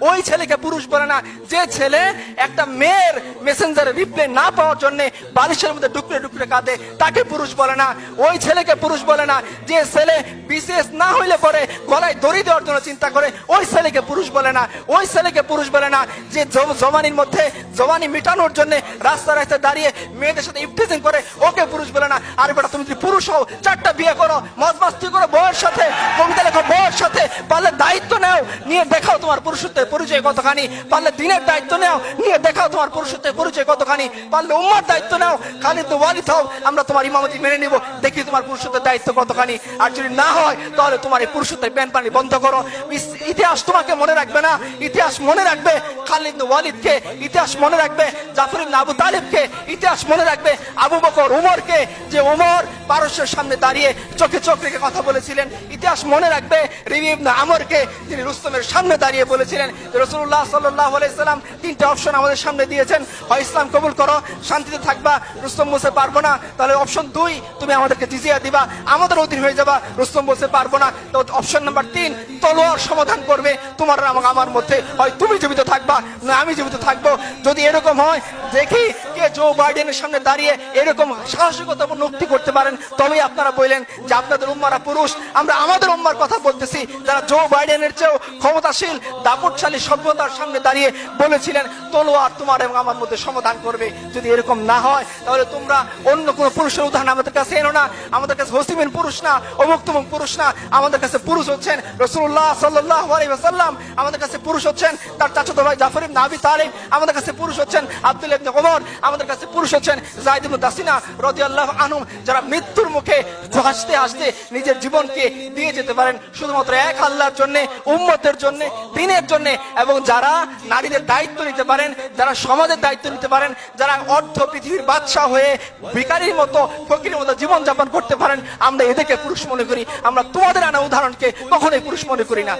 ওই ছেলেকে পুরুষ বলে না। যে ছেলে একটা মেয়ের মেসেঞ্জারে রিপ্লাই না পাওয়ার জন্য বালিশের মধ্যে ডুকরে ডুকরে কাঁদে, তাকে পুরুষ বলে না। ওই ছেলেকে পুরুষ বলে না। যে ছেলে বিশেষ না হইলে পরে গলায় দড়ি দেওয়ার জন্য চিন্তা করে, ওই ছেলেকে পুরুষ বলে না। ওই ছেলেকে পুরুষ বলে না। যে জ- জওয়ানির মধ্যে জওয়ানি মেটানোর জন্য রাস্তা রাস্তায় দাঁড়িয়ে মেয়েদের সাথে ইফটিজিং করে, ওকে পুরুষ বলে না। আর বেটা, তুমি যদি পুরুষ হও, চারটা বিয়ে করো মজ মাস্তি করো বউয়ের সাথে, কবিতা লেখো বউয়ের সাথে, পারলে দায়িত্ব নাও, নিয়ে দেখাও তোমার পুরুষত্বের পরিচয় কতখানি? পারলে দিনের দায়িত্ব নাও, নিয়ে দেখাও তোমার পুরুষত্বের পরিচয় কতখানি। পারলে উম্মার দায়িত্ব নাও খালি তো ওয়ালিদ হও, আমরা তোমার ইমামতি মেনে নিব, দেখি তোমার পুরুষত্বের দায়িত্ব কতখানি। আর যদি না হয়, তাহলে তোমার এই পুরুষত্বের প্যান পানি বন্ধ করো। ইতিহাস তোমাকে মনে রাখবে না, ইতিহাস মনে রাখবে, খালিদ ওয়ালিদকে ইতিহাস মনে রাখবে, জাফর আবু তালিবকে ইতিহাস মনে রাখবে, আবু বকর, উমরকে, যে উমর পারস্যের সামনে দাঁড়িয়ে চোখে চোখ রেখে কথা বলেছিলেন। ইতিহাস মনে রাখবে, রিবি ইবনে আমরকে যিনি রুস্তমের সামনে দাঁড়িয়ে বলেছিলেন রসুল্লাহ সাল্লাহ আলাইসাল্লাম তিনটা অপশন আমাদের সামনে দিয়েছেন। হয় ইসলাম কবুল করো, শান্তিতে থাকবা, রুস্তম বলতে পারব না, তাহলে অপশন দুই, তুমি আমাদেরকে জিজিয়া দিবা, আমাদের অধীন হয়ে যাবা, রুস্তম বলতে পারব না। তো অপশন নাম্বার তিন, তলোয়ার সমাধান করবে, তোমার আর আমার- মধ্যে, হয় তুমি জীবিত থাকবা, না আমি জীবিত থাকব। যদি এরকম হয়, দেখি কে জো বাইডেনের সামনে দাঁড়িয়ে এরকম সাহসিকতা নক্তি করতে পারেন তবেই আপনারা বললেন যে আপনাদের উম্মারা পুরুষ। আমরা আমাদের উম্মার কথা বলতেছি। যারা জো বাইডেনের চেয়েও ক্ষমতাশীল, দাপটশালী, সভ্যতার সামনে দাঁড়িয়ে বলেছিলেন, তলোয়ার তোমার এবং আমার মধ্যে সমাধান করবে। যদি এরকম না হয়, তাহলে তোমরা অন্য কোনো পুরুষের উদাহরণ আমাদের কাছে এনো না। আমাদের কাছে হসিমেন পুরুষ না অমুক তমুক পুরুষ না। আমাদের কাছে পুরুষ হচ্ছেন রসুল্লাহ সাল্লাহ আলাইসাল্লাম আমাদের কাছে পুরুষ হচ্ছেন তার চাচাতো ভাই জাফর ইবনে আবি তালিব। আমাদের কাছে পুরুষ হচ্ছেন আব্দুল ইবনে ওমর। আমাদের কাছে পুরুষ হচ্ছেন জাহিদ ইবনে দাসিনা রাদিয়াল্লাহু আনহুম। যারা মৃত্যুর মুখে হাসতে হাসতে নিজের জীবনকে দিয়ে যেতে পারেন। শুধুমাত্র এক আল্লাহর জন্য, উম্মতের জন্য, দিনের জন্য এবং যারা নারীদের দায়িত্ব নিতে পারেন, যারা সমাজের দায়িত্ব নিতে পারেন, যারা অর্ধ পৃথিবীর বাদশাহ হয়ে ভিকারির মতো, ফকিরের মতো জীবন যাপন করতে পারেন, আমরা এদেরকে পুরুষ মনে করি। আমরা তোমাদের আনা উদাহরণকে কখনোই পুরুষ মনে করি না।